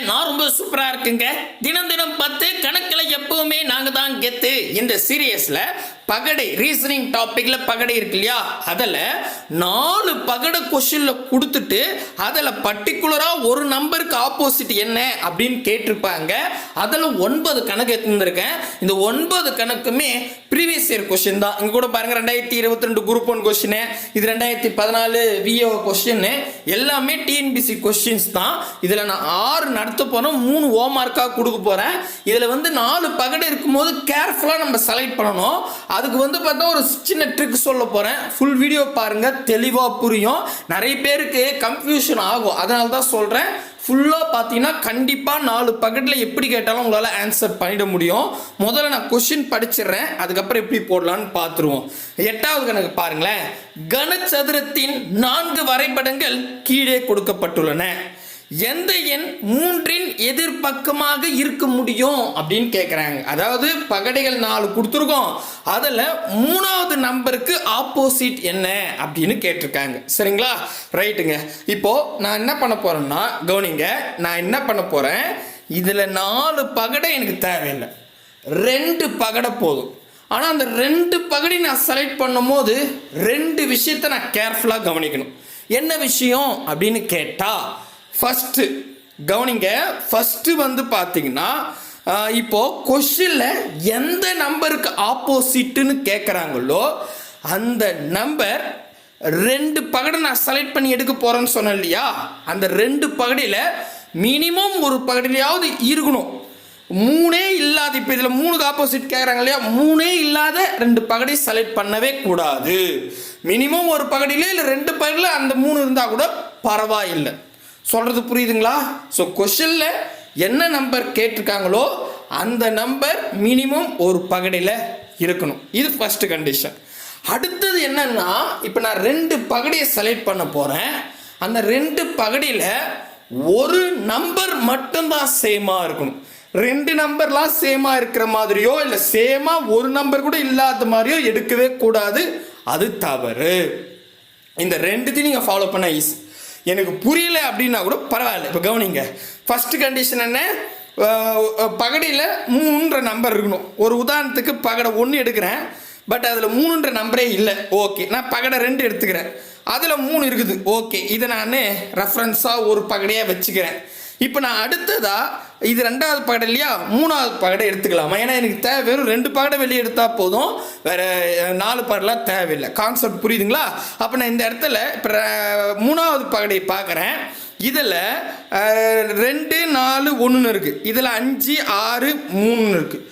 நான் ரொம்ப சூப்பரா இருக்குங்க. தினம் தினம் பத்து கணக்கில் எப்பவுமே நாங்க தான் கெத்து. இந்த சீரியஸ்ல பகடை ரீசனிங் டாபிக்ல பகடை இருக்கு இல்லையா? அதில் நாலு பகடை கொஷினில் கொடுத்துட்டு அதில் பர்டிகுலராக ஒரு நம்பருக்கு ஆப்போசிட் என்ன அப்படின்னு கேட்டிருப்பாங்க. அதில் ஒன்பது கணக்கு எடுத்துருக்கேன் இந்த ஒன்பது கணக்குமே ப்ரீவியஸ் இயர் கொஷின் தான். இங்கே கூட பாருங்கள் ரெண்டாயிரத்தி இருபத்தி ரெண்டு குரூப் ஒன் கொஷினு இது ரெண்டாயிரத்தி பதினாலு விஓ கொஷின்னு எல்லாமே டிஎன்பிசி கொஷின்ஸ் தான். இதில் நான் ஆறு நடத்த போகிறோம் மூணு ஓ மார்க்காக கொடுக்க போகிறேன் இதில் வந்து நாலு பகடை இருக்கும்போது கேர்ஃபுல்லாக நம்ம செலக்ட் பண்ணணும். அதுக்கு வந்து பார்த்தா ஒரு சின்ன ட்ரிக் சொல்ல போகிறேன் ஃபுல் வீடியோ பாருங்கள் தெளிவாக புரியும். நிறைய பேருக்கு கன்ஃபியூஷன் ஆகும். அதனால தான் சொல்கிறேன் ஃபுல்லாக பார்த்தீங்கன்னா கண்டிப்பாக நாலு பக்கெட்டில் எப்படி கேட்டாலும் உங்களால் ஆன்சர் பண்ணிட முடியும். முதல்ல நான் கொஷின் படிச்சிடுறேன். அதுக்கப்புறம் எப்படி போடலான்னு பார்த்துருவோம். எட்டாவது கணக்கு பாருங்களேன். கனச்சதுரத்தின் நான்கு வரைபடங்கள் கீழே கொடுக்கப்பட்டுள்ளன. எந்த எண் மூன்றின் எதிர்பக்கமாக இருக்க முடியும் அப்படின்னு கேட்குறாங்க அதாவது பகடைகள் நாலு கொடுத்துருக்கோம். அதில் மூணாவது நம்பருக்கு ஆப்போசிட் என்ன அப்படின்னு கேட்டிருக்காங்க. சரிங்களா? ரைட்டுங்க இப்போ நான் என்ன பண்ண போகிறேன்னா கவனிங்க. நான் என்ன பண்ண போகிறேன் இதில் நாலு பகடை எனக்கு தேவையில்லை. ரெண்டு பகடை போதும். ஆனால் அந்த ரெண்டு பகடி நான் செலக்ட் பண்ணும்போது ரெண்டு விஷயத்தை நான் கேர்ஃபுல்லாக கவனிக்கணும். என்ன விஷயம் அப்படின்னு கேட்டால் ஃபஸ்ட்டு கவனிங்க. ஃபஸ்ட்டு வந்து பார்த்தீங்கன்னா இப்போது இப்போ கொஷினில் எந்த நம்பருக்கு ஆப்போசிட்டுன்னு கேட்குறாங்களோ அந்த நம்பர் ரெண்டு பகடை நான் செலக்ட் பண்ணி எடுக்க போகிறேன்னு சொன்னேன் இல்லையா? அந்த ரெண்டு பகடியில் மினிமம் ஒரு பகடிலையாவது இருக்கணும். மூணே இல்லாத இப்போ இதில் மூணுக்கு ஆப்போசிட் கேட்குறாங்க இல்லையா? மூணே இல்லாத ரெண்டு பகடை செலக்ட் பண்ணவே கூடாது. மினிமம் ஒரு பகடியிலே இல்லை ரெண்டு பகடியில் அந்த மூணு இருந்தால் கூட பரவாயில்லை. சொல்கிறது புரியுதுங்களா? ஸோ கொஷனில் என்ன நம்பர் கேட்டிருக்காங்களோ அந்த நம்பர் மினிமம் ஒரு பகடியில் இருக்கணும். இது ஃபஸ்ட்டு கண்டிஷன் அடுத்தது என்னன்னா இப்போ நான் ரெண்டு பகடியை செலக்ட் பண்ண போகிறேன் அந்த ரெண்டு பகடியில் ஒரு நம்பர் மட்டும்தான் சேமாக இருக்கணும். ரெண்டு நம்பர்லாம் சேமாக இருக்கிற மாதிரியோ இல்லை சேமாக ஒரு நம்பர் கூட இல்லாத மாதிரியோ எடுக்கவே கூடாது. அது தவறு. இந்த ரெண்டுத்தையும் நீங்கள் ஃபாலோ பண்ண ஈஸி எனக்கு புரியல அப்படின்னா கூட பரவாயில்ல. இப்போ கவனிங்க. ஃபஸ்ட்டு கண்டிஷன் என்ன? பகடியில் மூணுன்ற நம்பர் இருக்கணும். ஒரு உதாரணத்துக்கு பகடை ஒன்று எடுக்கிறேன். பட் அதில் மூணுன்ற நம்பரே இல்லை. ஓகே நான் பகடை ரெண்டு எடுத்துக்கிறேன். அதில் மூணு இருக்குது. ஓகே இதை நான் ரெஃபரன்ஸாக ஒரு பகடையாக வச்சுக்கிறேன். இப்போ நான் அடுத்ததா இது ரெண்டாவது பகடை இல்லையா? மூணாவது பகடை எடுத்துக்கலாமா. ஏன்னா எனக்கு தேவை வெறும் ரெண்டு பகடை வெளியே எடுத்தால் போதும். வேறு நாலு பகடெலாம் தேவையில்லை. கான்செப்ட் புரியுதுங்களா? அப்போ நான் இந்த இடத்துல இப்போ மூணாவது பகடையை பார்க்குறேன். இதில் ரெண்டு நாலு ஒன்றுன்னு இருக்குது இதில் அஞ்சு ஆறு மூணுன்னு இருக்குது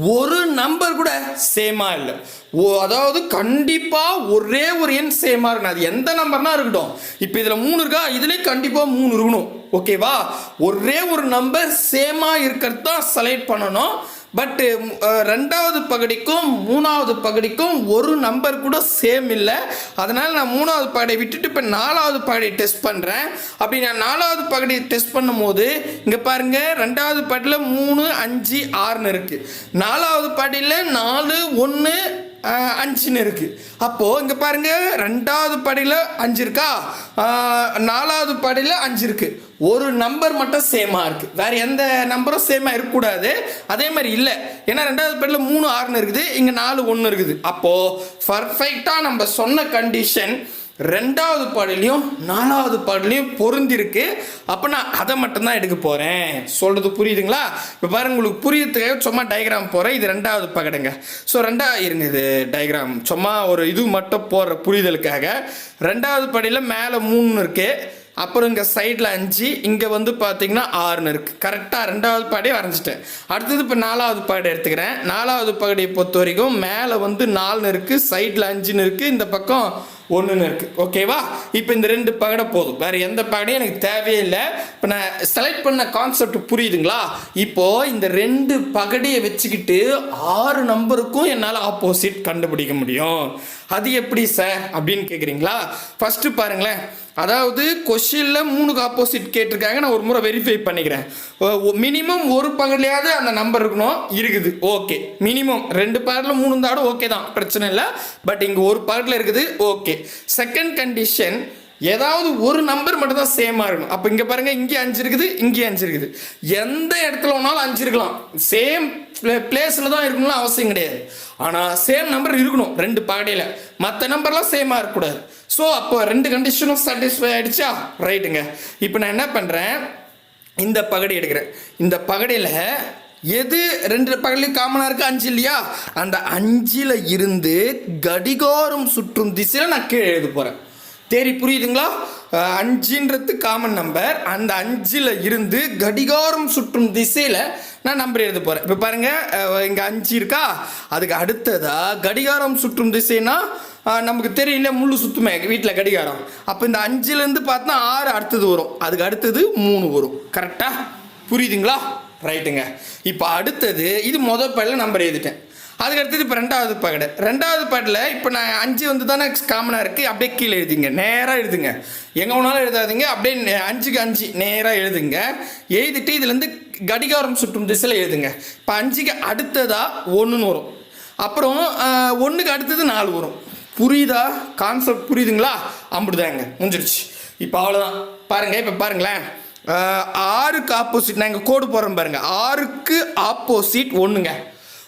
ஒரு நம்பர் கூட சேமா இல்லை. ஓ அதாவது கண்டிப்பாக ஒரே ஒரு எண் சேமா இருக்கணும். அது எந்த நம்பர்னா இருக்கட்டும். இப்போ இதில் மூணு இருக்கா? இதுலேயும் கண்டிப்பாக மூணு இருக்கணும். ஓகேவா ஒரே ஒரு நம்பர் சேமா இருக்கிறது தான் செலக்ட் பண்ணணும். பட்டு eh, eh, ரெண்டாவது பகுதிக்கும் மூணாவது பகுதிக்கும் ஒரு நம்பர் கூட சேம் இல்லை. அதனால் நான் மூணாவது பகுதியை விட்டுட்டு இப்போ நாலாவது பகுதியை டெஸ்ட் பண்ணுறேன் அப்படி நான் நாலாவது பகுதியை டெஸ்ட் பண்ணும்போது இங்கே பாருங்கள் ரெண்டாவது படியில் மூணு அஞ்சு ஆறுன்னு இருக்குது நாலாவது படியில் நாலு ஒன்று அஞ்சுன்னு இருக்குது அப்போது இங்கே பாருங்க ரெண்டாவது படியில் அஞ்சு இருக்கா? நாலாவது படியில் அஞ்சு இருக்குது ஒரு நம்பர் மட்டும் சேமாக இருக்குது வேறு எந்த நம்பரும் சேமாக இருக்கக்கூடாது. அதே மாதிரி இல்லை. ஏன்னா ரெண்டாவது படியில் மூணு ஆறுன்னு இருக்குது. இங்கே நாலு ஒன்று இருக்குது. அப்போது பர்ஃபெக்டாக நம்ம சொன்ன கண்டிஷன் ரெண்டாவது பாடலையும் நாலாவது பாடலையும் பொருந்திருக்கு. அப்போ நான் அதை மட்டும்தான் எடுக்க போகிறேன் சொல்கிறது புரியுதுங்களா? இப்போ பாருங்க உங்களுக்கு புரியுறதுக்காக சும்மா டயக்ராம் போகிறேன் இது ரெண்டாவது பகடுங்க. ஸோ ரெண்டா இருங்க இது டயக்ராம் சும்மா ஒரு இது மட்டும் போடுற புரிதலுக்காக. ரெண்டாவது படியில் மேலே மூணு இருக்குது அப்புறம் இங்கே சைடில் அஞ்சு இங்கே வந்து பார்த்தீங்கன்னா ஆறுன்னு இருக்குது கரெக்டாக ரெண்டாவது பாடியே வரைஞ்சிட்டேன். அடுத்தது இப்போ நாலாவது பாடி எடுத்துக்கிறேன். நாலாவது பகுதியை பொறுத்த வரைக்கும் மேலே வந்து நாலுன்னு இருக்குது சைடில் அஞ்சுன்னு இருக்குது இந்த பக்கம் ஒன்றுன்னு இருக்குது ஓகேவா இப்போ இந்த ரெண்டு பகடை போதும். வேறு எந்த பகடையும் எனக்கு தேவையே இல்லை. இப்போ நான் செலக்ட் பண்ண கான்செப்ட் புரியுதுங்களா? இப்போது இந்த ரெண்டு பகடையை வச்சுக்கிட்டு ஆறு நம்பருக்கும் என்னால் ஆப்போசிட் கண்டுபிடிக்க முடியும். அது எப்படி சார் அப்படின்னு கேட்குறீங்களா ஃபஸ்ட்டு பாருங்களேன். அதாவது கொஷினில் மூணுக்கு ஆப்போசிட் கேட்டிருக்காங்க. நான் ஒரு முறை வெரிஃபை பண்ணிக்கிறேன். மினிமம் ஒரு பகலையாவது அந்த நம்பர் இருக்கணும். இருக்குது. ஓகே மினிமம் ரெண்டு பகலில் மூணு இருந்தாலும் ஓகே தான். பிரச்சனை இல்லை. பட் இங்கே ஒரு பகலில் இருக்குது. ஓகே செகண்ட் கண்டிஷன் ஏதாவது ஒரு நம்பர் மட்டும் தான் சேமாக இருக்கணும். அப்போ இங்கே பாருங்கள் இங்கே அஞ்சு இருக்குது இங்கே அஞ்சு இருக்குது. எந்த இடத்துல வேணாலும் அஞ்சு இருக்கலாம். சேம் பிளேஸில் தான் இருக்கணும்னு அவசியம் கிடையாது. ஆனால் சேம் நம்பர் இருக்கணும் ரெண்டு பகடையில் மற்ற நம்பர்லாம் சேமாக இருக்கக்கூடாது. ஸோ அப்போ ரெண்டு கண்டிஷனும் சாட்டிஸ்ஃபை ஆகிடுச்சா ரைட்டுங்க இப்போ நான் என்ன பண்ணுறேன் இந்த பகடை எடுக்கிறேன். இந்த பகடையில் எது ரெண்டு பகலையும் காமனாக இருக்குது அஞ்சு இல்லையா? அந்த அஞ்சில் இருந்து கடிகாரம் சுற்றும் திசையில் நான் கீழே எழுத போகிறேன் தேரி புரியுதுங்களா? அஞ்சுன்றது காமன் நம்பர் அந்த அஞ்சில் இருந்து கடிகாரம் சுற்றும் திசையில் நான் நம்பர் எழுத போகிறேன் இப்போ பாருங்கள் இங்கே அஞ்சு இருக்கா? அதுக்கு அடுத்ததாக கடிகாரம் சுற்றும் திசைனா நமக்கு தெரியல முள்ளு சுத்துமே வீட்டில் கடிகாரம். அப்போ இந்த அஞ்சுலேருந்து பார்த்தா ஆறு அடுத்தது வரும். அதுக்கு அடுத்தது மூணு வரும். கரெக்டாக புரியுதுங்களா? ரைட்டுங்க இப்போ அடுத்தது இது மொதல் பையில நம்பர் எழுதிட்டேன். அதுக்கு அடுத்தது இப்போ ரெண்டாவது பாடு ரெண்டாவது பாட்டில் இப்போ நான் அஞ்சு வந்து தானே காமனாக இருக்குது அப்படியே கீழே எழுதிங்க. நேராக எழுதுங்க. எங்கே வேணாலும் எழுதாதீங்க அப்படியே அஞ்சுக்கு அஞ்சு நேராக எழுதுங்க. எழுதிட்டு இதுலேருந்து கடிகாரம் சுற்றும் திசையில் எழுதுங்க. இப்போ அஞ்சுக்கு அடுத்ததாக ஒன்றுன்னு வரும். அப்புறம் ஒன்றுக்கு அடுத்தது நாலு வரும். புரியுதா? கான்செப்ட் புரியுதுங்களா? அப்படிதாங்க முடிஞ்சிருச்சு. இப்போ அவ்வளோதான் பாருங்கள் இப்போ பாருங்களேன். ஆறுக்கு ஆப்போசிட் நான் இங்கே கோடு போடுறோம் பாருங்கள் ஆறுக்கு ஆப்போசிட் ஒன்றுங்க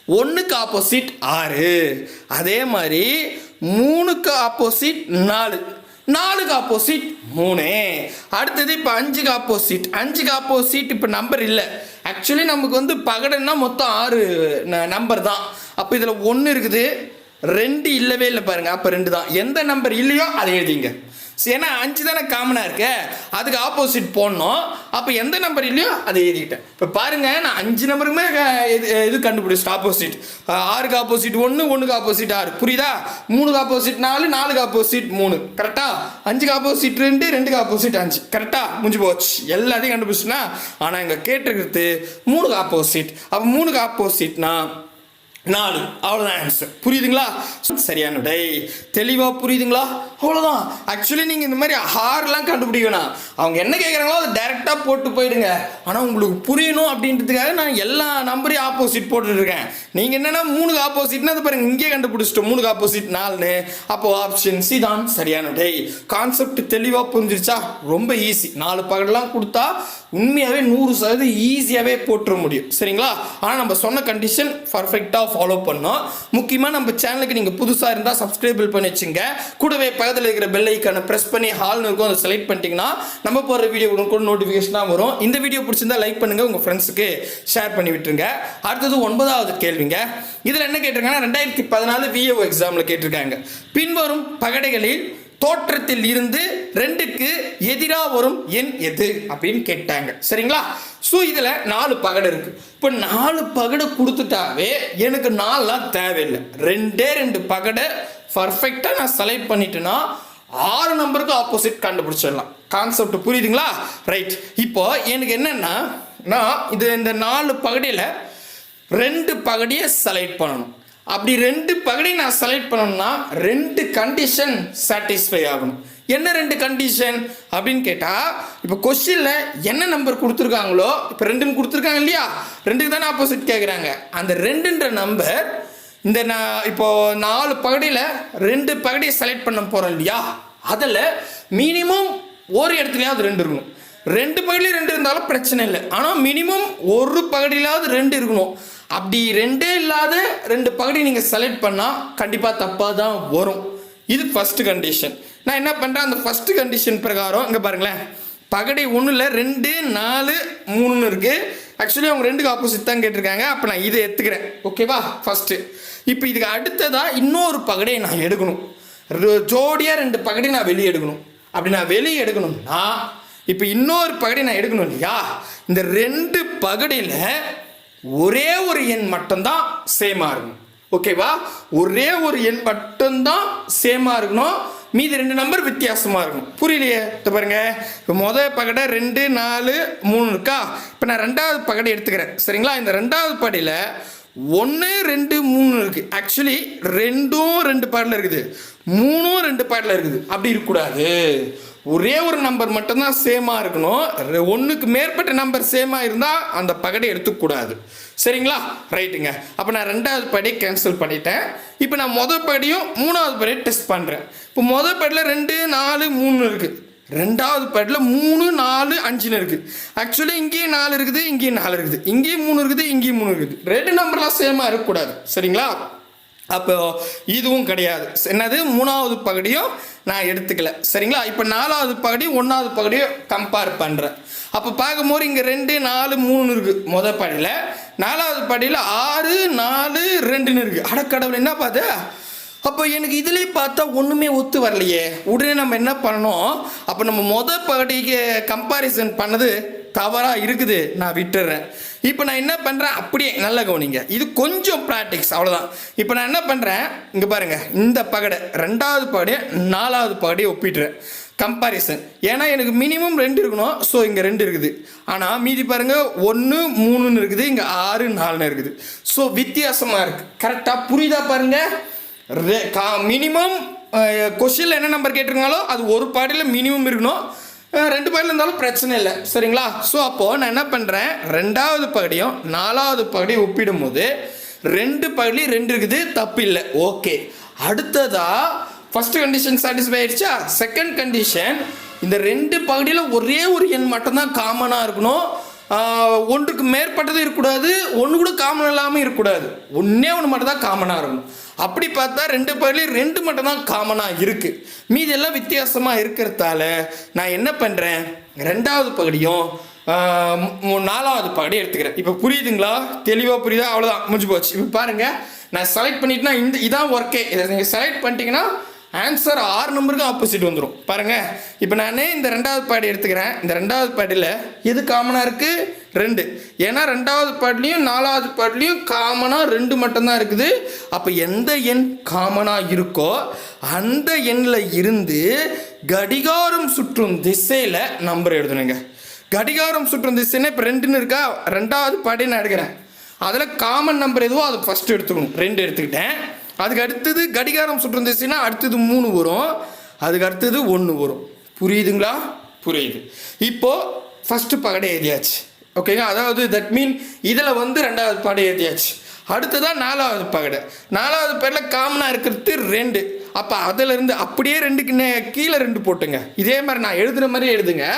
ஒன்றுக்கு ஆப்போசிட் ஆறு. அதே மாதிரி மூணுக்கு ஆப்போசிட் நாலு. நாலுக்கு ஆப்போசிட் மூணு. அடுத்தது இப்போ அஞ்சுக்கு ஆப்போசிட் அஞ்சுக்கு ஆப்போசிட் இப்போ நம்பர் இல்லை. ஆக்சுவலி நமக்கு வந்து பகடன்னா மொத்தம் ஆறு நம்பர் தான். அப்போ இதில் ஒன்று இருக்குது. ரெண்டு இல்லவே இல்லை பாருங்கள் அப்போ ரெண்டு தான். எந்த நம்பர் இல்லையோ அதை எழுதிங்க. ஏன்னா அஞ்சு தானே காமனாக இருக்கு. அதுக்கு ஆப்போசிட் போடணும். அப்போ எந்த நம்பர் இல்லையோ அதை எழுதிக்கிட்டேன். இப்போ பாருங்க நான் அஞ்சு நம்பருக்குமே இது இது கண்டுபிடிச்சிட்டேன்? ஆப்போசிட் ஆறுக்கு ஆப்போசிட் ஒன்று ஒன்றுக்கு ஆப்போசிட் ஆறு. புரியுதா? மூணுக்கு ஆப்போசிட் நாலு நாலுக்கு ஆப்போசிட் மூணு. கரெக்டா அஞ்சுக்கு ஆப்போசிட் ரெண்டு ரெண்டுக்கு ஆப்போசிட் அஞ்சு. கரெக்டா முடிஞ்சு போச்சு. எல்லாத்தையும் கண்டுபிடிச்சுனா ஆனால் இங்கே கேட்டிருக்கிறது மூணுக்கு ஆப்போசிட் அப்போ மூணுக்கு ஆப்போசிட்னா நாலு. அவ்வளோதான் ஆன்சர் புரியுதுங்களா? சரியான டை தெளிவாக புரியுதுங்களா? அவ்வளோதான் ஆக்சுவலி நீங்கள் இந்த மாதிரி ஹார்லாம் கண்டுபிடிக்க வேணாம். அவங்க என்ன கேட்குறாங்களோ அதை டைரெக்டாக போட்டு போயிடுங்க. ஆனால் உங்களுக்கு புரியணும் அப்படின்றதுக்காக நான் எல்லா நம்பரையும் ஆப்போசிட் போட்டுட்ருக்கேன். நீங்கள் என்னென்னா மூணுக்கு ஆப்போசிட்னா அது பாருங்கள் இங்கே கண்டுபிடிச்சிட்டோம். மூணுக்கு ஆப்போசிட் நாலுன்னு. அப்போ ஆப்ஷன் சி தான். சரியான டை கான்செப்ட் தெளிவாக புரிஞ்சிருச்சா? ரொம்ப ஈஸி நாலு பகடெல்லாம் கொடுத்தா உண்மையாகவே நூறு சதவீதம் ஈஸியாகவே போட்டுற முடியும். சரிங்களா? ஆனால் நம்ம சொன்ன கண்டிஷன் பர்ஃபெக்டாக ஃபாலோ பண்ணோம். முக்கியமாக நம்ம சேனலுக்கு நீங்கள் புதுசாக இருந்தால் சப்ஸ்கிரைபிள் பண்ணி வச்சுங்க. கூடவே பக்கத்தில் இருக்கிற பெல் ஐக்கானை ப்ரெஸ் பண்ணி ஹால்னு இருக்கும் அதை செலக்ட் பண்ணிட்டீங்கன்னா நம்ம போகிற வீடியோ கூட நோட்டிஃபிகேஷனாக வரும். இந்த வீடியோ பிடிச்சிருந்தா லைக் பண்ணுங்கள் உங்கள் ஃப்ரெண்ட்ஸுக்கு ஷேர் பண்ணி விட்டுருங்க. அடுத்தது ஒன்பதாவது கேள்விங்க. இதில் என்ன கேட்டிருக்காங்கன்னா ரெண்டாயிரத்தி பதினாலு விஏஓ எக்ஸாமில் கேட்டிருக்காங்க. பின்வரும் பகடைகளில் தோற்றத்தில் இருந்து ரெண்டுக்கு எதிராக வரும் எண் எது அப்படின்னு கேட்டாங்க. சரிங்களா? ஸோ இதில் நாலு பகடை இருக்கு. இப்போ நாலு பகடை கொடுத்துட்டாவே எனக்கு நாலாம் தேவையில்லை. ரெண்டே ரெண்டு பகடை பர்ஃபெக்டாக நான் செலக்ட் பண்ணிட்டேன்னா ஆறு நம்பருக்கு ஆப்போசிட் கண்டுபிடிச்சிடலாம். கான்செப்ட் புரியுதுங்களா? ரைட் இப்போ எனக்கு என்னென்னா நான் இது இந்த நாலு பகடியில் ரெண்டு பகடியை செலக்ட் பண்ணணும். அப்படி ரெண்டு பகடி நான் செலக்ட் பண்ணணும்னா ரெண்டு கண்டிஷன் சாட்டிஸ்ஃபை ஆகணும். என்ன ரெண்டு கண்டிஷன் அப்படின்னு கேட்டால் இப்போ கொஸ்டினில் என்ன நம்பர் கொடுத்துருக்காங்களோ இப்போ ரெண்டுன்னு கொடுத்துருக்காங்க இல்லையா? ரெண்டுக்கு தானே ஆப்போசிட் கேட்குறாங்க அந்த ரெண்டுன்ற நம்பர் இந்த நான் இப்போ நாலு பகுதியில் ரெண்டு பகுதியை செலக்ட் பண்ண போகிறோம் இல்லையா? அதில் மினிமம் ஒரு இடத்துலையாவது ரெண்டு இருக்கணும். ரெண்டு பகுதியிலும் ரெண்டு இருந்தாலும் பிரச்சனை இல்லை. ஆனால் மினிமம் ஒரு பகுதியிலாவது ரெண்டு இருக்கணும். அப்படி ரெண்டே இல்லாத ரெண்டு பகுதி நீங்கள் செலக்ட் பண்ணால் கண்டிப்பாக தப்பாக தான் வரும். இது ஃபஸ்ட்டு கண்டிஷன் நான் என்ன பண்ணுறேன் அந்த ஃபஸ்ட்டு கண்டிஷன் பிரகாரம் இங்கே பாருங்களேன். பகடை ஒன்றில் ரெண்டு நாலு மூணுன்னு இருக்குது ஆக்சுவலி அவங்க ரெண்டுக்கு ஆப்போசிட் தான் கேட்டிருக்காங்க. அப்போ நான் இதை எடுத்துக்கிறேன். ஓகேவா ஃபஸ்ட்டு இப்போ இதுக்கு அடுத்ததாக இன்னொரு பகடையை நான் எடுக்கணும். ஜோடியாக ரெண்டு பகடை நான் வெளியே எடுக்கணும். அப்படி நான் வெளியே எடுக்கணும்னா இப்போ இன்னொரு பகடை நான் எடுக்கணும் இல்லையா? இந்த ரெண்டு பகடையில் ஒரே ஒரு எண் மட்டும்தான் சேமாக இருக்கணும். ஓகேவா ஒரே ஒரு எண் மட்டும்தான் சேமாக இருக்கணும். மீதி ரெண்டு நம்பர் வித்தியாசமாக இருக்கும் புரியலையே? இது பாருங்க. இப்போ மொதல் பகடை ரெண்டு நாலு மூணு இருக்கா? இப்போ நான் ரெண்டாவது பகடை எடுத்துக்கிறேன். சரிங்களா? இந்த ரெண்டாவது படியில் ஒன்று ரெண்டு மூணு இருக்குது ஆக்சுவலி ரெண்டும் ரெண்டு பாட்டில் இருக்குது. மூணும் ரெண்டு பாட்டில் இருக்குது. அப்படி இருக்கக்கூடாது. ஒரே ஒரு நம்பர் மட்டும்தான் சேமாக இருக்கணும். ஒன்றுக்கு மேற்பட்ட நம்பர் சேமாக இருந்தால் அந்த பகடை எடுத்துக்கூடாது சரிங்களா? ரைட்டுங்க அப்போ நான் ரெண்டாவது படி கேன்சல் பண்ணிட்டேன். இப்போ நான் மொதல் படியும் மூணாவது படியும் டெஸ்ட் பண்ணுறேன் இப்போ மொதல் படியில் ரெண்டு நாலு மூணு இருக்குது ரெண்டாவது பேட்டில் மூணு நாலு அஞ்சுன்னு இருக்குது ஆக்சுவலி இங்கேயும் நாலு இருக்குது இங்கேயும் நாலு இருக்குது. இங்கேயும் மூணு இருக்குது இங்கேயும் மூணு இருக்குது. ரெண்டு நம்பர்லாம் சேமாக இருக்கக்கூடாது. சரிங்களா? அப்போ இதுவும் கிடையாது. என்னது? மூணாவது பகுதியும் நான் எடுத்துக்கல. சரிங்களா? இப்போ நாலாவது பகுதி ஒன்றாவது பகுதியும் கம்பேர் பண்ணுறேன் அப்போ பார்க்கும்போது இங்கே ரெண்டு நாலு மூணு இருக்குது மொதல் படியில். நாலாவது படியில் ஆறு நாலு ரெண்டுன்னு இருக்குது அடக்கடவுள் என்ன பார்த்து அப்போ எனக்கு இதுலேயே பார்த்தா ஒன்றுமே ஒத்து வரலையே. உடனே நம்ம என்ன பண்ணணும்? அப்போ நம்ம மொதல் பகுதிக்கு கம்பாரிசன் பண்ணது தவறாக இருக்குது. நான் விட்டுறேன். இப்போ நான் என்ன பண்ணுறேன் அப்படியே நல்ல கவனிங்க. இது கொஞ்சம் ப்ராக்டிக்ஸ் அவ்வளோதான் இப்போ நான் என்ன பண்ணுறேன் இங்கே பாருங்கள் இந்த பகடை ரெண்டாவது பகடையை நாலாவது பகடையை ஒப்பிட்டுறேன் கம்பாரிசன் ஏன்னா எனக்கு மினிமம் ரெண்டு இருக்கணும். ஸோ இங்கே ரெண்டு இருக்குது. ஆனால் மீதி பாருங்கள் ஒன்று மூணுன்னு இருக்குது. இங்கே ஆறு நாலுன்னு இருக்குது. ஸோ வித்தியாசமாக இருக்குது கரெக்டாக புரியுதா பாருங்கள் கா மினிமம் கொஷினில் என்ன நம்பர் கேட்டிருக்காங்களோ அது ஒரு பாடியில் மினிமம் இருக்கணும். ரெண்டு பகுதியில் இருந்தாலும் பிரச்சனை இல்லை. சரிங்களா? ஸோ அப்போது நான் என்ன பண்ணுறேன் ரெண்டாவது பகுதியும் நாலாவது பகுதியும் ஒப்பிடும்போது ரெண்டு பகுதியும் ரெண்டு இருக்குது தப்பு இல்லை. ஓகே அடுத்ததா ஃபஸ்ட்டு கண்டிஷன் சாட்டிஸ்ஃபை ஆயிடுச்சா? செகண்ட் கண்டிஷன் இந்த ரெண்டு பகுதியில் ஒரே ஒரு எண் மட்டும்தான் காமனாக இருக்கணும். ஒன்றுக்கு மேற்பட்டது இருக்கக்கூடாது ஒன்று கூட காமன் இல்லாமல் இருக்கக்கூடாது. ஒன்றே ஒன்று மட்டும் தான் காமனாக இருக்கணும். அப்படி பார்த்தா ரெண்டு பேர்லேயும் ரெண்டு மட்டும் தான் காமனாக இருக்குது மீதி எல்லாம் வித்தியாசமாக இருக்கிறதால நான் என்ன பண்ணுறேன் ரெண்டாவது பகுதியும் நாலாவது பகுதியும் எடுத்துக்கிறேன். இப்போ புரியுதுங்களா? தெளிவாக புரியுதா? அவ்வளோதான் முடிஞ்சு போச்சு. இப்போ பாருங்கள் நான் செலக்ட் பண்ணிட்டேன்னா இந்த இதான் ஒர்க்கே இதை நீங்கள் செலக்ட் பண்ணிட்டீங்கன்னா ஆன்சர் ஆறு நம்பருக்கு ஆப்போசிட் வந்துடும் பாருங்கள் இப்போ நானே இந்த ரெண்டாவது பாடி எடுத்துக்கிறேன். இந்த ரெண்டாவது பாடியில் எது காமனாக இருக்குது ரெண்டு. ஏன்னா ரெண்டாவது பாட்லேயும் நாலாவது பாட்லேயும் காமனாக ரெண்டு மட்டும்தான் இருக்குது. அப்போ எந்த எண் காமனாக இருக்கோ அந்த எண்ணில் இருந்து கடிகாரம் சுற்றும் திசையில் நம்பர் எழுதணுங்க. கடிகாரம் சுற்றும் திசைன்னா இப்போ ரெண்டுன்னு இருக்கா? ரெண்டாவது பாடி நான் எடுக்கிறேன். அதில் காமன் நம்பர் எதுவோ அது ஃபஸ்ட்டு எடுத்துக்கணும். ரெண்டு எடுத்துக்கிட்டேன். அதுக்கு அடுத்தது கடிகாரம் சுற்றுந்துச்சுன்னா அடுத்தது மூணு வரும். அதுக்கு அடுத்தது ஒன்று வரும். புரியுதுங்களா? புரியுது. இப்போது ஃபஸ்ட்டு பகடை ஏறியாச்சு ஓகேங்களா அதாவது தட் மீன் இதில் வந்து ரெண்டாவது பகடை ஏறியாச்சு அடுத்ததான் நாலாவது பகடை. நாலாவது பேரில் காமனாக இருக்கிறது ரெண்டு. அப்போ அதிலிருந்து அப்படியே ரெண்டுக்கு நே- கீழே ரெண்டு போட்டுங்க. இதே மாதிரி நான் எழுதுகிற மாதிரி எழுதுங்க.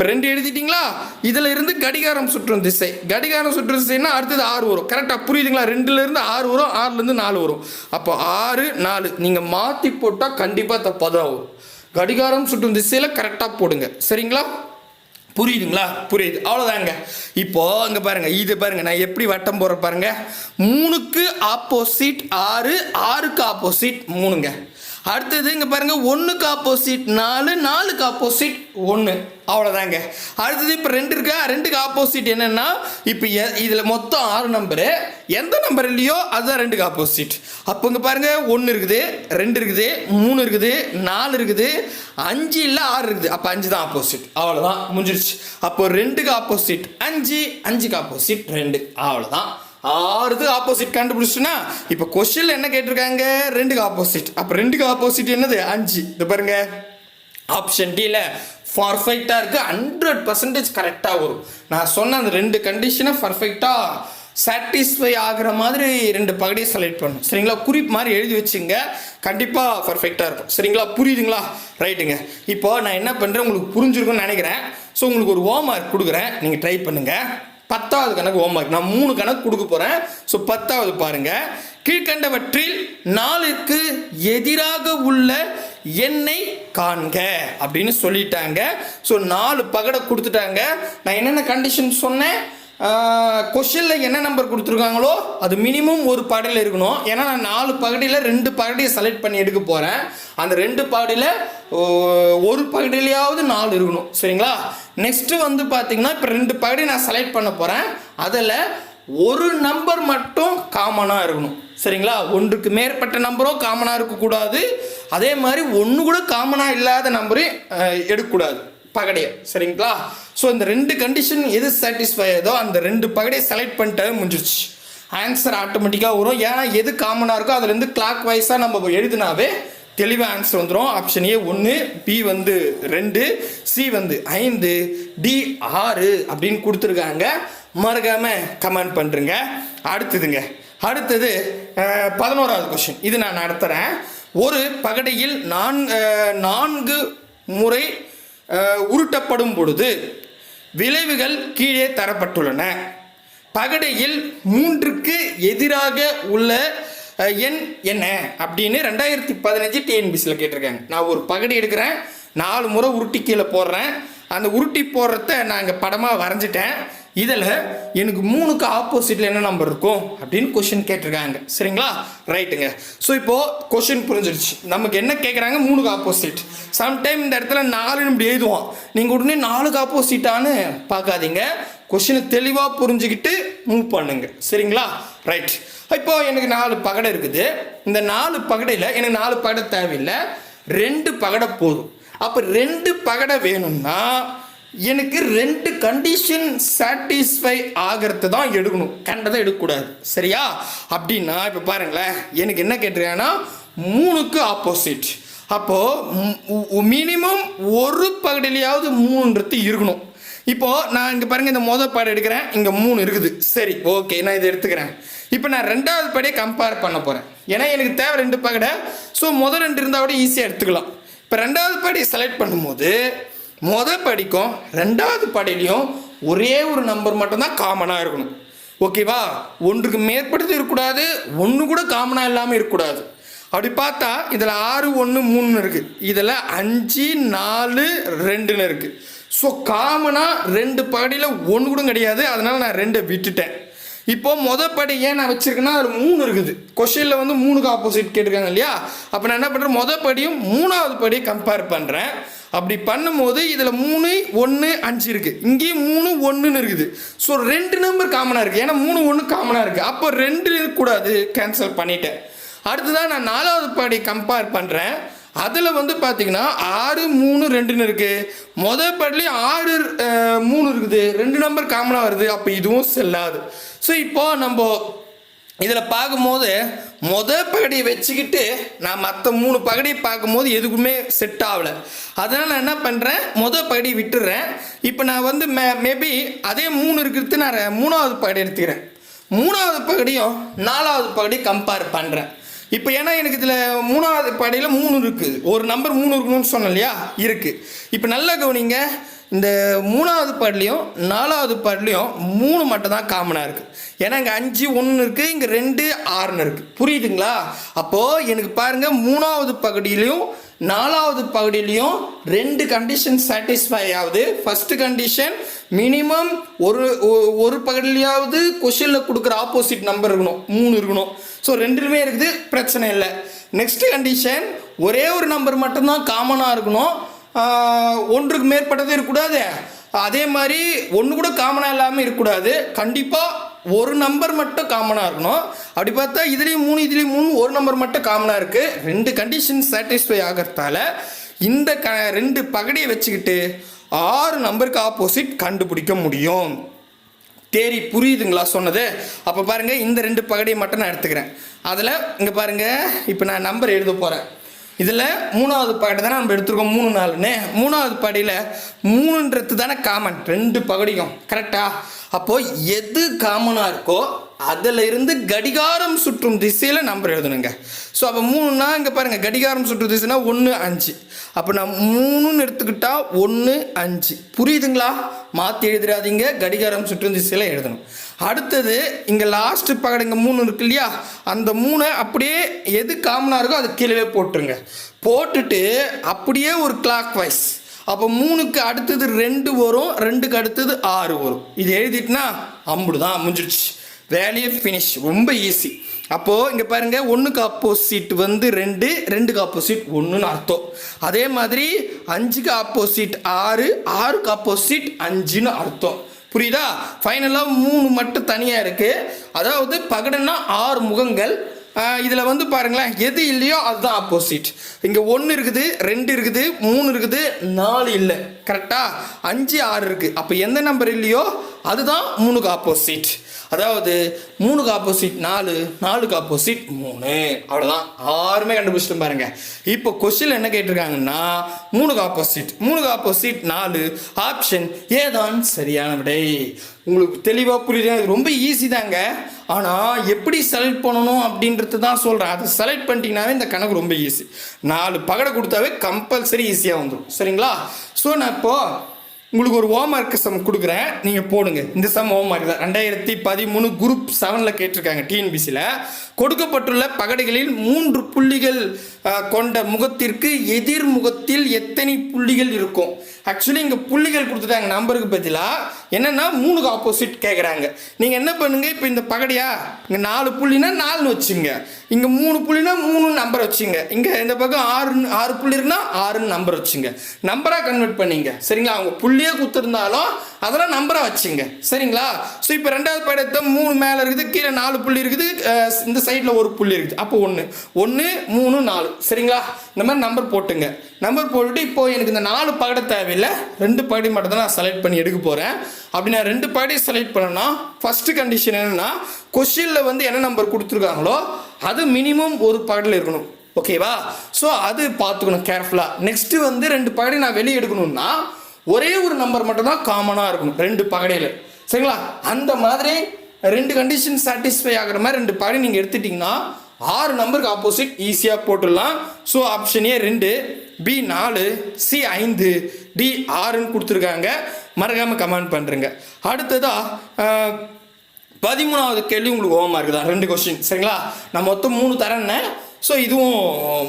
இப்போ ரெண்டு எழுதிட்டிங்களா? இதில் இருந்து கடிகாரம் சுற்றும் திசை. கடிகாரம் சுற்றும் திசைன்னா அடுத்தது ஆறு வரும். கரெக்டாக புரியுதுங்களா? ரெண்டுலேருந்து ஆறு வரும் ஆறுலேருந்து நாலு வரும். அப்போ ஆறு நாலு. நீங்கள் மாற்றி போட்டால் கண்டிப்பாக தப்பாக தான் வரும். கடிகாரம் சுற்றும் திசையில் கரெக்டாக போடுங்க. சரிங்களா? புரியுதுங்களா? புரியுது. அவ்வளோதாங்க இப்போ அங்கே பாருங்க இது பாருங்க. நான் எப்படி வட்டம் போடுற பாருங்க. மூணுக்கு ஆப்போசிட் ஆறு ஆறுக்கு ஆப்போசிட் மூணுங்க. அடுத்தது இங்கே பாருங்க ஒன்றுக்கு ஆப்போசிட் நாலு நாலுக்கு ஆப்போசிட் ஒன்று அவ்வளோதாங்க அடுத்தது இப்போ ரெண்டு இருக்கா? ரெண்டுக்கு ஆப்போசிட் என்னென்னா இப்போ இதில் மொத்தம் ஆறு நம்பரு எந்த நம்பர் இல்லையோ அதுதான் ரெண்டுக்கு ஆப்போசிட் அப்போ இங்கே பாருங்க ஒன்று இருக்குது ரெண்டு இருக்குது மூணு இருக்குது நாலு இருக்குது அஞ்சு இல்லை ஆறு இருக்குது. அப்போ அஞ்சு தான் ஆப்போசிட் அவ்வளோதான் முடிஞ்சிருச்சு. அப்போ ரெண்டுக்கு ஆப்போசிட் அஞ்சு அஞ்சுக்கு ஆப்போசிட் ரெண்டு. அவ்வளோதான் ஆறுது ஆப்போசிட் கண்டுபிடிச்சுன்னா இப்போ கொஸ்டின்ல என்ன கேட்டிருக்காங்க? ரெண்டுக்கு ஆப்போசிட் அப்போ ரெண்டுக்கு ஆப்போசிட் என்னது? அஞ்சு. இது பாருங்க. ஆப்ஷன் டியில் பர்ஃபெக்டாக இருக்குது ஹண்ட்ரட் பர்சன்டேஜ் கரெக்டாக வரும். நான் சொன்ன அந்த ரெண்டு கண்டிஷனை பர்ஃபெக்டாக சாட்டிஸ்ஃபை ஆகிற மாதிரி ரெண்டு பகுதியை செலக்ட் பண்ணும். சரிங்களா? குறிப்பு மாதிரி எழுதி வச்சுங்க. கண்டிப்பாக பர்ஃபெக்டாக இருக்கும். சரிங்களா? புரியுதுங்களா? ரைட்டுங்க இப்போ நான் என்ன பண்ணுறேன் உங்களுக்கு புரிஞ்சிருக்கும்னு நினைக்கிறேன். ஸோ உங்களுக்கு ஒரு ஹோம் ஒர்க் கொடுக்குறேன். நீங்கள் ட்ரை பண்ணுங்கள் பத்தாவது கணக்கு ஹோம்ஒர்க் நான் மூணு கணக்கு கொடுக்க போகிறேன் ஸோ பத்தாவது பாருங்கள் கீழ்கண்டவற்றில் நாலுக்கு எதிராக உள்ள என்னை காண்க அப்படின்னு சொல்லிட்டாங்க. ஸோ நாலு பகடை கொடுத்துட்டாங்க. நான் என்னென்ன கண்டிஷன் சொன்னேன்? கொஷனில் என்ன நம்பர் கொடுத்துருக்காங்களோ அது மினிமம் ஒரு பகடையில் இருக்கணும். ஏன்னா நான் நாலு பகுதியில் ரெண்டு பகுதியை செலக்ட் பண்ணி எடுக்க போகிறேன் அந்த ரெண்டு பகுதியில் ஒரு பகுதியிலையாவது நாலு இருக்கணும். சரிங்களா? நெக்ஸ்ட்டு வந்து பார்த்தீங்கன்னா இப்போ ரெண்டு பகுதி நான் செலக்ட் பண்ண போகிறேன் அதில் ஒரு நம்பர் மட்டும் காமனாக இருக்கணும். சரிங்களா? ஒன்றுக்கு மேற்பட்ட நம்பரும் காமனாக இருக்கக்கூடாது. அதே மாதிரி ஒன்று கூட காமனாக இல்லாத நம்பரையும் எடுக்கக்கூடாது. பகடையை சரிங்களா? ஸோ இந்த ரெண்டு கண்டிஷன் எது சாட்டிஸ்ஃபை ஆகுதோ அந்த ரெண்டு பகடையை செலக்ட் பண்ணிட்டாவே முடிஞ்சிருச்சு. ஆன்சர் ஆட்டோமேட்டிக்காக வரும். ஏன்னா எது காமனாக இருக்கோ அதுலேருந்து கிளாக் வைஸாக நம்ம எழுதினாவே தெளிவாக ஆன்சர் வந்துடும் ஆப்ஷன் ஏ ஒன்று பி வந்து ரெண்டு சி வந்து ஐந்து டி ஆறு அப்படின்னு கொடுத்துருக்காங்க. மறக்காமல் கமெண்ட் பண்ணுறங்க அடுத்ததுங்க. அடுத்தது பதினோராவது கொஷின் இது நான் நடத்துகிறேன் ஒரு பகடையில் நான் நான்கு முறை உருட்டப்படும் பொழுது விளைவுகள் கீழே தரப்பட்டுள்ளன. பகடையில் மூன்றுக்கு எதிராக உள்ள எண் என்ன? அப்படின்னு ரெண்டாயிரத்தி பதினஞ்சு டிஎன்பிசியில் கேட்டிருக்காங்க. நான் ஒரு பகடை எடுக்கிறேன் நாலு முறை உருட்டி கீழே போடுறேன். அந்த உருட்டி போடுறத நான் இங்கே படமாக வரைஞ்சிட்டேன். இதில் எனக்கு மூணுக்கு ஆப்போசிட்டில் என்ன நம்பர் இருக்கும் அப்படின்னு கொஷின் கேட்டிருக்காங்க. சரிங்களா? ரைட்டுங்க ஸோ இப்போது கொஷின் புரிஞ்சிருச்சு. நமக்கு என்ன கேட்குறாங்க? மூணுக்கு ஆப்போசிட் சம்டைம் இந்த இடத்துல நாலு இப்படி எழுதுவோம். நீங்கள் உடனே நாலுக்கு ஆப்போசிட்டான்னு பார்க்காதீங்க. கொஷினை தெளிவாக புரிஞ்சுக்கிட்டு மூவ் பண்ணுங்க. சரிங்களா? ரைட் இப்போ எனக்கு நாலு பகடை இருக்குது. இந்த நாலு பகடையில் எனக்கு நாலு பகடை தேவையில்லை. ரெண்டு பகடை போதும். அப்போ ரெண்டு பகடை வேணும்னா எனக்கு ரெண்டு கண்டிஷன் சாட்டிஸ்ஃபை ஆகிறது தான் எடுக்கணும். கண்டதை எடுக்கக்கூடாது. சரியா? அப்படின்னா இப்போ பாருங்களேன். எனக்கு என்ன கேட்டிருக்கேன்னா மூணுக்கு ஆப்போசிட் அப்போது மினிமம் ஒரு பகுதியிலையாவது மூணுன்றது இருக்கணும். இப்போது நான் இங்கே பாருங்கள் இந்த மொதல் படம் எடுக்கிறேன். இங்கே மூணு இருக்குது. சரி ஓகே நான் இதை எடுத்துக்கிறேன். இப்போ நான் ரெண்டாவது படியை கம்பேர் பண்ண போகிறேன் ஏன்னா எனக்கு தேவை ரெண்டு பகடை. ஸோ முதல் ரெண்டு இருந்தால் கூட ஈஸியாக எடுத்துக்கலாம். இப்போ ரெண்டாவது படி செலக்ட் பண்ணும்போது முத படிக்கும் ரெண்டாவது படியிலையும் ஒரே ஒரு நம்பர் மட்டும்தான் காமனாக இருக்கணும். ஓகேவா ஒன்றுக்கு மேற்பட்டது இருக்கக்கூடாது ஒன்று கூட காமனாக இல்லாமல் இருக்கக்கூடாது. அப்படி பார்த்தா இதில் ஆறு ஒன்று மூணுன்னு இருக்குது இதில் அஞ்சு நாலு ரெண்டுன்னு இருக்குது ஸோ காமனாக ரெண்டு படியில் ஒன்று கூட கிடையாது. அதனால் நான் ரெண்டை விட்டுட்டேன். இப்போ மொதல் படி ஏன் நான் வச்சுருக்கேன்னா அதில் மூணு இருக்குது. கொஷினில் வந்து மூணுக்கு ஆப்போசிட் கேட்டிருக்காங்க இல்லையா? அப்போ நான் என்ன பண்ணுறேன் மொதல் படியும் மூணாவது படியை கம்பேர் பண்ணுறேன் அப்படி பண்ணும்போது இதில் மூணு ஒன்று அஞ்சு இருக்குது இங்கேயும் மூணு ஒன்றுன்னு இருக்குது. ஸோ ரெண்டு நம்பர் காமனாக இருக்குது ஏன்னா மூணு ஒன்று காமனாக இருக்குது அப்போ ரெண்டு இருக்கக்கூடாது கேன்சல் பண்ணிட்டேன். அடுத்ததான் நான் நாலாவது படி கம்பேர் பண்ணுறேன் அதில் வந்து பார்த்தீங்கன்னா ஆறு மூணு ரெண்டுன்னு இருக்குது மொதல் படிலையும் ஆறு மூணு இருக்குது. ரெண்டு நம்பர் காமனாக வருது. அப்போ இதுவும் செல்லாது. ஸோ இப்போ நம்ம இதில் பார்க்கும்போது மொதல் பகடியை வச்சுக்கிட்டு நான் மற்ற மூணு பகடியை பார்க்கும்போது எதுக்குமே செட் ஆகலை. அதனால் நான் என்ன பண்ணுறேன் மொத பகடியை விட்டுடுறேன் இப்போ நான் வந்து மே மேபி அதே மூணு இருக்கிறது நான் மூணாவது பகடி எடுத்துக்கிறேன். மூணாவது பகடியும் நாலாவது பகடி கம்பேர் பண்ணுறேன் இப்போ ஏன்னா எனக்கு இதில் மூணாவது படையில் மூணு இருக்குது ஒரு நம்பர் மூணு இருக்கணும்னு சொன்னேன் இல்லையா? இருக்குது இப்போ நல்லா கவனிங்க. இந்த மூணாவது பாடலையும் நாலாவது பாடலையும் மூணு மட்டும் தான் காமனாக இருக்குது ஏன்னா இங்கே அஞ்சு ஒன்று இருக்குது இங்கே ரெண்டு ஆறுன்னு இருக்குது புரியுதுங்களா? அப்போது எனக்கு பாருங்கள் மூணாவது பகுதியிலையும் நாலாவது பகுதியிலையும் ரெண்டு கண்டிஷன் சாட்டிஸ்ஃபை ஆகுது. ஃபஸ்ட்டு கண்டிஷன் மினிமம் ஒரு ஒ- ஒரு பகுதியிலையாவது கொஷினில் கொடுக்குற ஆப்போசிட் நம்பர் இருக்கணும். மூணு இருக்கணும். ஸோ ரெண்டுலுமே இருக்குது பிரச்சனை இல்லை. நெக்ஸ்ட் கண்டிஷன் ஒரே ஒரு நம்பர் மட்டும்தான் காமனாக இருக்கணும். ஒன்றுக்கு மேற்பட்டது இருக்கக்கூடாது. அதே மாதிரி ஒன்று கூட காமனாக இல்லாமல் இருக்கக்கூடாது. கண்டிப்பாக ஒரு நம்பர் மட்டும் காமனாக இருக்கணும். அப்படி பார்த்தா இதுலேயும் மூணு இதுலேயும் மூணு ஒரு நம்பர் மட்டும் காமனாக இருக்குது ரெண்டு கண்டிஷன் சாட்டிஸ்ஃபை ஆகிறதால இந்த க ரெண்டு பகடியை வச்சுக்கிட்டு ஆறு நம்பருக்கு ஆப்போசிட் கண்டுபிடிக்க முடியும். தேரி புரியுதுங்களா சொன்னது? அப்போ பாருங்கள் இந்த ரெண்டு பகடியை மட்டும் நான் எடுத்துக்கிறேன். அதில் இங்கே பாருங்க இப்போ நான் நம்பர் எழுத போகிறேன் இதில் மூணாவது பாட்டு தானே நம்ம எடுத்துருக்கோம் மூணு நாலுன்னு. மூணாவது பாடியில் மூணுன்றது தானே காமன் ரெண்டு பகுடியும் கரெக்டா அப்போது எது காமனாக இருக்கோ அதில் இருந்து கடிகாரம் சுற்றும் திசையில் நம்பர் எழுதணுங்க. ஸோ அப்போ மூணுனா இங்கே பாருங்கள் கடிகாரம் சுற்றும் திசைனா ஒன்று அஞ்சு. அப்போ நான் மூணுன்னு எடுத்துக்கிட்டா ஒன்று அஞ்சு. புரியுதுங்களா? மாற்றி எழுதிடாதீங்க கடிகாரம் சுற்றும் திசையில் எழுதணும். அடுத்தது இங்கே லாஸ்ட்டு பகடை இங்கே மூணு இருக்கு இல்லையா? அந்த மூணை அப்படியே எது காமனாக இருக்கோ அது கீழே போட்டுருங்க. போட்டுட்டு அப்படியே ஒரு கிளாக் வைஸ் அப்போ மூணுக்கு அடுத்தது ரெண்டு வரும் ரெண்டுக்கு அடுத்தது ஆறு வரும். இது எழுதிட்டுனா அம்புடு தான் முடிஞ்சிடுச்சு வேலையை ஃபினிஷ் ரொம்ப ஈஸி அப்போது இங்கே பாருங்கள் ஒன்றுக்கு ஆப்போசிட் வந்து ரெண்டு ரெண்டுக்கு ஆப்போசிட் ஒன்றுன்னு அர்த்தம். அதே மாதிரி அஞ்சுக்கு ஆப்போசிட் ஆறு ஆறுக்கு ஆப்போசிட் அஞ்சுன்னு அர்த்தம். புரியுதா? ஃபைனலாக மூணு மட்டும் தனியாக இருக்குது அதாவது பகடன்னா ஆறு முகங்கள். இதில் வந்து பாருங்களேன் எது இல்லையோ அதுதான் ஆப்போசிட் இங்கே ஒன்று இருக்குது ரெண்டு இருக்குது மூணு இருக்குது நாலு இல்லை. கரெக்டாக அஞ்சு ஆறு இருக்குது அப்போ எந்த நம்பர் இல்லையோ அதுதான் மூணுக்கு ஆப்போசிட் அதாவது மூணுக்கு ஆப்போசிட் நாலு நாலுக்கு ஆப்போசிட் மூணு. அவ்வளோதான் ஆறுமே கண்டுபிடிச்சிட்டு பாருங்க. இப்போ கொஸ்டின் என்ன கேட்டிருக்காங்கன்னா மூணுக்கு ஆப்போசிட் மூணுக்கு ஆப்போசிட் நாலு ஆப்ஷன் ஏதான் சரியான விடை. உங்களுக்கு தெளிவாக புரியுது. இது ரொம்ப ஈஸி தாங்க. ஆனால் எப்படி செலக்ட் பண்ணணும் அப்படின்றது தான் சொல்கிறேன் அதை செலக்ட் பண்ணிட்டீங்கன்னாவே இந்த கணக்கு ரொம்ப ஈஸி நாலு பகடை கொடுத்தாவே கம்பல்சரி ஈஸியாக வந்துடும் சரிங்களா? ஸோ நான் இப்போது உங்களுக்கு ஒரு ஹோம்ஒர்க் சம் கொடுக்குறேன். நீங்கள் போடுங்க. இந்த சம் ஹோம்ஒர்க் தான். ரெண்டாயிரத்தி பதிமூணு குரூப் செவனில் கேட்டிருக்காங்க டிஎன்பிசியில் கொடுக்கப்பட்டுள்ள பகடைகளில் மூன்று புள்ளிகள் கொண்ட முகத்திற்கு எதிர் முகத்தில் எத்தனை புள்ளிகள் இருக்கும்? ஆக்சுவலி இங்கே புள்ளிகள் கொடுத்துட்டாங்க நம்பருக்கு பதிலாக என்னென்னா மூணுக்கு ஆப்போசிட் கேட்குறாங்க நீங்கள் என்ன பண்ணுங்க இப்போ இந்த பகடியா இங்கே நாலு புள்ளினா நாலுன்னு வச்சுங்க. இங்கே மூணு புள்ளினா மூணு நம்பர் வச்சுங்க. இங்கே இந்த பக்கம் ஆறு ஆறு புள்ளி இருக்குன்னா ஆறுன்னு நம்பர் வச்சுங்க. நம்பராக கன்வெர்ட் பண்ணிங்க. சரிங்களா? அவங்க புள்ளியே கொடுத்துருந்தாலும் அதெல்லாம் நம்பரை வச்சுங்க. சரிங்களா? ஸோ இப்போ ரெண்டாவது படத்தை மூணு மேலே இருக்குது கீழே நாலு புள்ளி இருக்குது இந்த சைடில் ஒரு புள்ளி இருக்குது. அப்போ ஒன்று ஒன்று மூணு நாலு. சரிங்களா? இந்த மாதிரி நம்பர் போட்டுங்க. நம்பர் போட்டுட்டு இப்போ எனக்கு இந்த நாலு பகடை தேவையில்லை. ரெண்டு பகடை மட்டும் தான் நான் செலக்ட் பண்ணி எடுக்க போகிறேன் அப்படி நான் ரெண்டு பகடையை செலக்ட் பண்ணேன்னா ஃபஸ்ட்டு கண்டிஷன் என்னென்னா கொஷினில் வந்து என்ன நம்பர் கொடுத்துருக்காங்களோ அது மினிமம் ஒரு பகடில் இருக்கணும். ஓகேவா ஸோ அது பார்த்துக்கணும் கேர்ஃபுல்லாக நெக்ஸ்ட்டு வந்து ரெண்டு பகடை நான் வெளியே எடுக்கணும்னா ஒரே ஒரு நம்பர் மட்டும்தான் காமனாக இருக்கணும் ரெண்டு பகடையில். சரிங்களா? அந்த மாதிரி ரெண்டு கண்டிஷன் சாட்டிஸ்ஃபை ஆகிற மாதிரி ரெண்டு பகடை நீங்கள் எடுத்துட்டிங்கன்னா ஆறு நம்பருக்கு ஆப்போசிட் ஈஸியாக போட்டுடலாம். ஸோ ஆப்ஷன் ஏ ரெண்டு பி நாலு சி ஐந்து டி ஆறுன்னு கொடுத்துருக்காங்க. மறக்காமல் கமெண்ட் பண்ணுறேங்க அடுத்ததாக பதிமூணாவது கேள்வி உங்களுக்கு ஓமா இருக்குதா? ரெண்டு கொஸ்டின் சரிங்களா? நான் மொத்தம் மூணு தரேன்னே ஸோ இதுவும்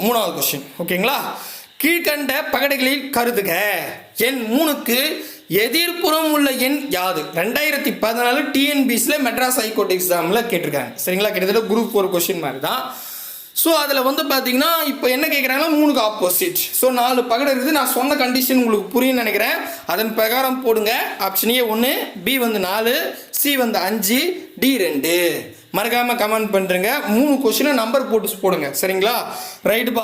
மூணாவது கொஸ்டின் ஓகேங்களா கீழ்கண்ட பகடைகளில் கருதுக. எண் மூணுக்கு எதிர்ப்புறம் உள்ள எண் யாது? ரெண்டாயிரத்தி பதினாலு டிஎன்பிசியில் மெட்ராஸ் ஹைகோர்ட் எக்ஸாமில் கேட்டிருக்காங்க. சரிங்களா? கிட்டத்தட்ட குரூப் ஒரு கொஸ்டின் மாதிரி தான் ஸோ அதில் வந்து பார்த்தீங்கன்னா இப்போ என்ன கேட்குறாங்கன்னா மூணுக்கு ஆப்போசிட் ஸோ நாலு பகடை இருக்குது. நான் சொன்ன கண்டிஷன் உங்களுக்கு புரியும் நினைக்கிறேன். அதன் பிரகாரம் போடுங்க. ஆப்ஷன் ஏ ஒன்று பி வந்து நாலு சி வந்து அஞ்சு டி ரெண்டு. மறக்காமல் கமெண்ட் பண்ணுறேங்க மூணு கொஸ்டினை நம்பர் போட்டு போடுங்க. சரிங்களா? ரைட்டு பா